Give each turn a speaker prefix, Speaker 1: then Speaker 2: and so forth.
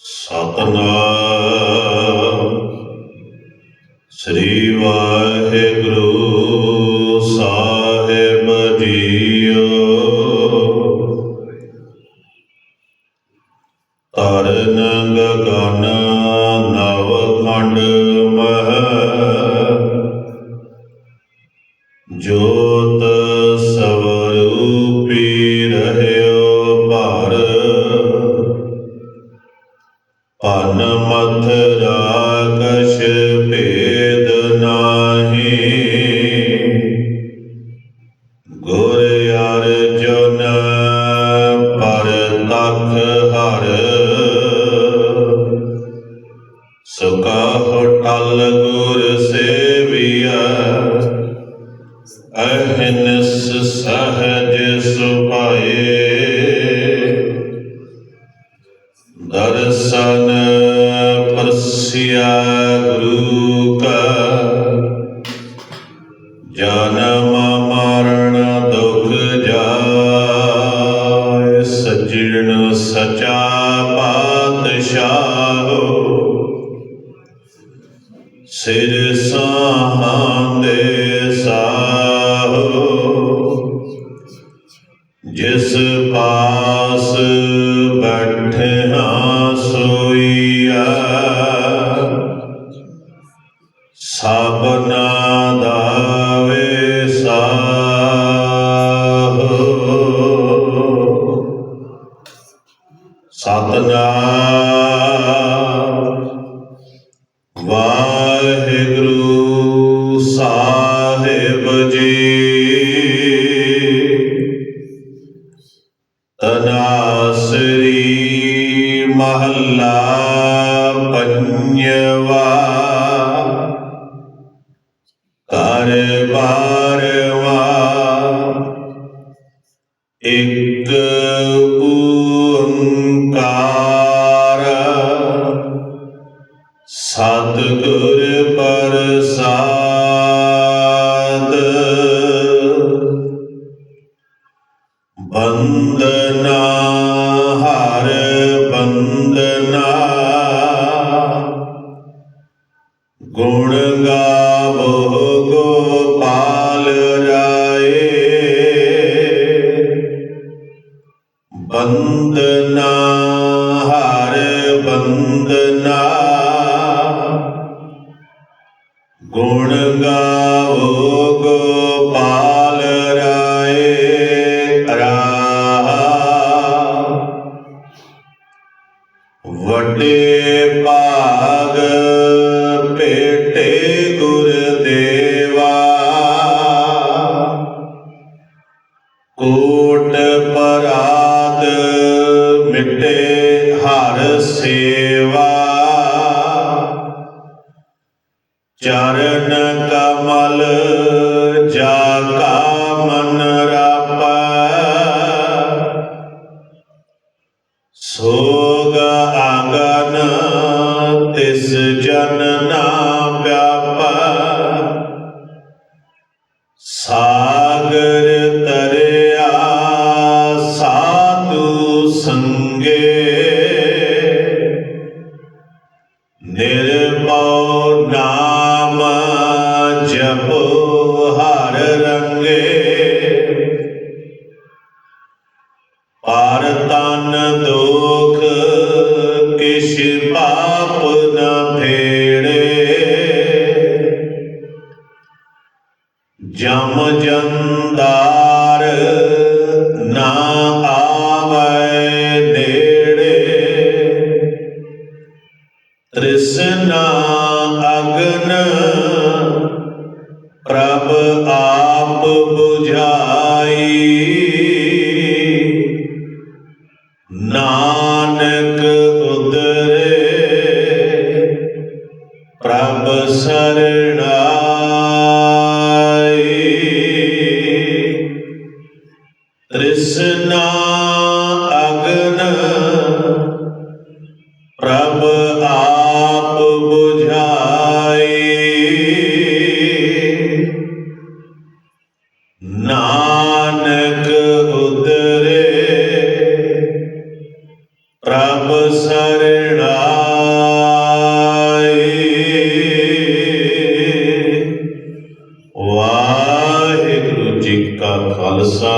Speaker 1: ਸਤਨਾਮ। ਸ੍ਰੀ ਵਾਹਿਗੁਰੂ ਸੁਕਾ ਟਲ ਗੁਰ ਸੇਵੀਆ ਅਹਿਨਸ ਸਹਜ ਸੁਭਾਏ। ਦਰਸ਼ਨ ਪਰਸਿਆ ਗੁਰੂ ਕਾ ਜਨਮ ਸਿਰ ਸਾਹਾਂਦੇ ਸਾਹੋ ਜਿਸ ਪਾਸ ਬੈਠਿਆ ਸੋਈਆ ਸਭਨਾ ਅਨਾਸਰੀ ਮਹੱਲਾ ਪੰਜਵਾ। ਕਰ ਬਾਰਵਾ। ਇੱਕ ਓੰਕਾਰ। ਸਤਿਗੁਰ Namah. ਵੱਡੇ ਭਾਗ ਭੇਟੇ ਗੁਰ ਦੇਵਾ ਕੋਟ ਪਰਾਦ ਮਿਟੇ ਹਰ ਸੇਵਾ। ਚਰਨ ਨਿਰਭਉ ਨਾਮ ਜਪੋ ਹਰ ਰੰਗੇ। ਪਰ ਤਨ ਦੁਖ ਕਿਛ ਪਾਪ ਨ ਫੇੜੇ। ਜਮ ਜੰਦਾਰ ਤ੍ਰਿਸ਼ਨਾ ਅਗਨ। ਪ੍ਰਭ ਆਪ 부ਝਾਈ ਨਾਨਕ ਪ੍ਰਭ ਆਪ 부ਝਾਏ ਨਾਨਕ ਉਦਰੇ ਪ੍ਰਭ ਸਰਣਾਏ
Speaker 2: ਵਾਹਿਗੁਰੂ
Speaker 1: ਜੀ ਕਾ ਖਾਲਸਾ।